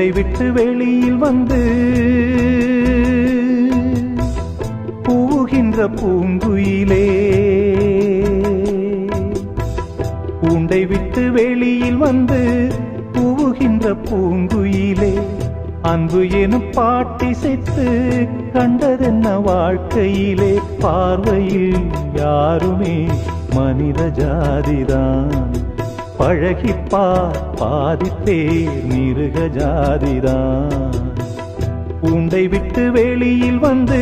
உண்டை விட்டு வெளியில் வந்து பூகின்ற பூங்குயிலே. உண்டை விட்டு வெளியில் வந்து பூகின்ற பூங்குயிலே. அன்பு எனும் பாட்டிசைத்து கண்டதென்ன வாழ்க்கையிலே? பார்வையில் யாருமே மனித ஜாதிதான். பழகிப்பார் பாதித்தே மிருக ஜாதிதான். உண்டை விட்டு வெளியில் வந்து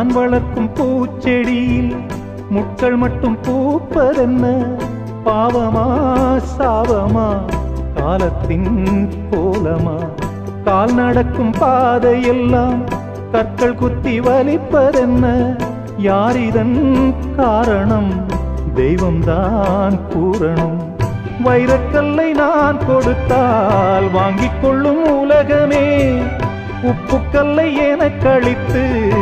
நான் வளர்க்கும் பூச்செடியில் முட்கள் மட்டும் பூப்பதென்ன? பாவமா சாவமா? காலத்தின் கோலமா? கால் நடக்கும் பாதையெல்லாம் கற்கள் குத்தி வலிப்பதென்ன? யார் இதன் காரணம்? தெய்வம்தான் கூறணும் வைரக்கல்லை நான் கொடுத்தால் வாங்கிக் கொள்ளும் உலகமே. உப்புக்கல்லை என கழித்து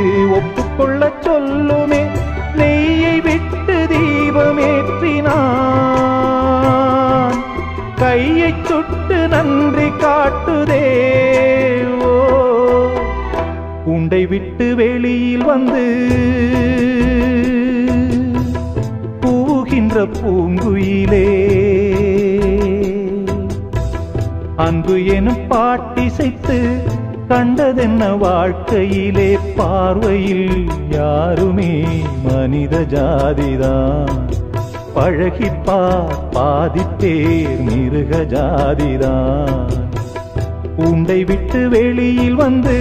கொள்ள சொல்லுமே நெய்யை விட்டு தீபமேற்றினான். கையை சுட்டு நன்றி காட்டுதே ஓ. உண்டை விட்டு வெளியில் வந்து பூகின்ற பூங்குயிலே. அன்பு எனும் பாட்டிசைத்து கண்டதென்ன வாழ்க்கையிலே பார்வையில் யாருமே மனித ஜாதிதான். பழகிப்பார் பாதிப்பேர் மிருக ஜாதிதான். உண்டை விட்டு வெளியில் வந்து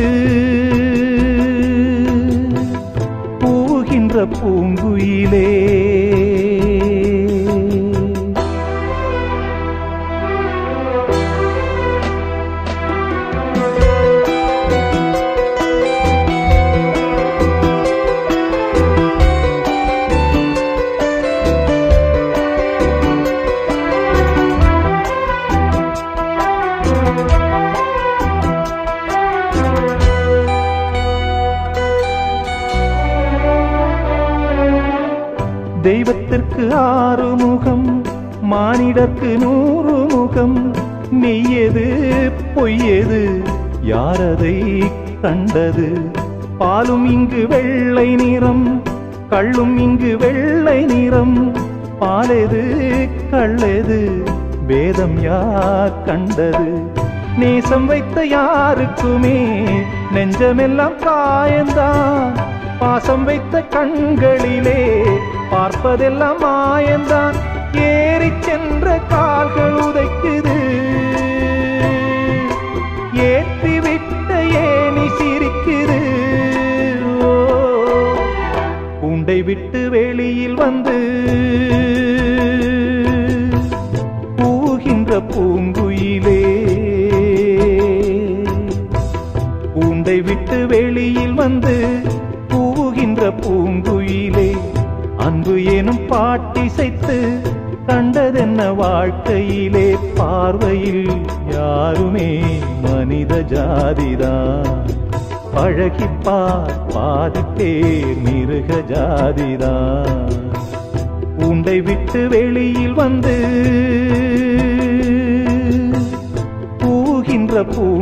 பூகின்ற பூங்குயிலே தெய்வத்திற்கு ஆறு முகம் மானிடற்கு நூறு முகம் மெய்யது பொய்யது யாரதை கண்டது? பாலும் இங்கு வெள்ளை நிறம் கள்ளும் இங்கு வெள்ளை நிறம். பாலெது கள்ளெது வேதம் யார் கண்டது? நேசம் வைத்த யாருக்குமே நெஞ்சமெல்லாம் காயந்தான். பாசம் வைத்த கண்களிலே பார்ப்பதெல்லாம் மாயந்தான் ஏறி சென்ற கால்கள் உதைக்குது. ஏற்றி விட்ட ஏனி சிரிக்குது. ஓ, உண்டை விட்டு வெளியில் வந்து பூகின்ற பூங்குயிலே. உண்டை விட்டு வெளியில் பூங்குயிலே அன்பு எனும் பாட்டிசைத்து கண்டதென்ன வாழ்க்கையிலே பார்வையில் யாருமே மனித ஜாதிதான். பழகிப்பார் பாதித்தே மிருக ஜாதிதான். உண்டை விட்டு வெளியில் வந்து பூகின்ற பூ